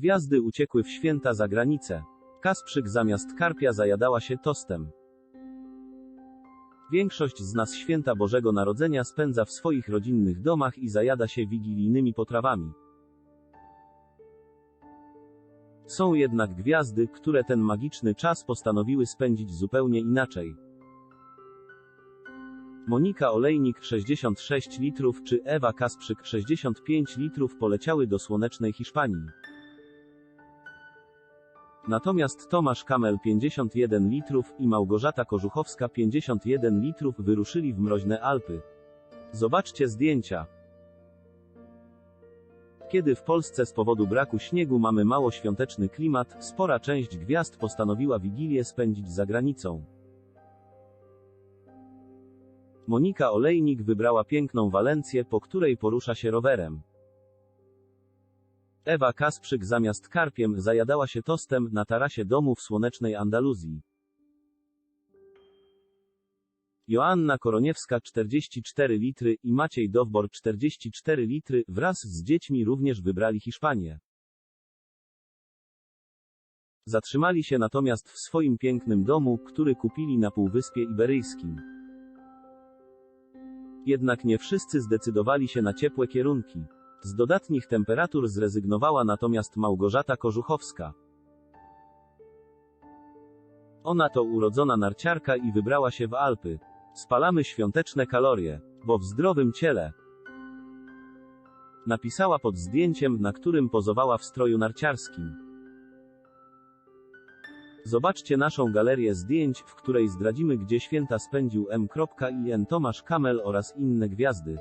Gwiazdy uciekły w święta za granicę. Kasprzyk zamiast karpia zajadała się tostem. Większość z nas święta Bożego Narodzenia spędza w swoich rodzinnych domach i zajada się wigilijnymi potrawami. Są jednak gwiazdy, które ten magiczny czas postanowiły spędzić zupełnie inaczej. Monika Olejnik 66 litrów czy Ewa Kasprzyk 65 litrów poleciały do słonecznej Hiszpanii. Natomiast Tomasz Kamel 51 litrów i Małgorzata Kożuchowska 51 litrów wyruszyli w mroźne Alpy. Zobaczcie zdjęcia. Kiedy w Polsce z powodu braku śniegu mamy mało świąteczny klimat, spora część gwiazd postanowiła Wigilię spędzić za granicą. Monika Olejnik wybrała piękną Walencję, po której porusza się rowerem. Ewa Kasprzyk zamiast karpiem zajadała się tostem na tarasie domu w słonecznej Andaluzji. Joanna Koroniewska 44 litry i Maciej Dowbor 44 litry wraz z dziećmi również wybrali Hiszpanię. Zatrzymali się natomiast w swoim pięknym domu, który kupili na Półwyspie Iberyjskim. Jednak nie wszyscy zdecydowali się na ciepłe kierunki. Z dodatnich temperatur zrezygnowała natomiast Małgorzata Kożuchowska. Ona to urodzona narciarka i wybrała się w Alpy. Spalamy świąteczne kalorie, bo w zdrowym ciele. Napisała pod zdjęciem, na którym pozowała w stroju narciarskim. Zobaczcie naszą galerię zdjęć, w której zdradzimy gdzie święta spędził M.I.N. Tomasz Kamel oraz inne gwiazdy.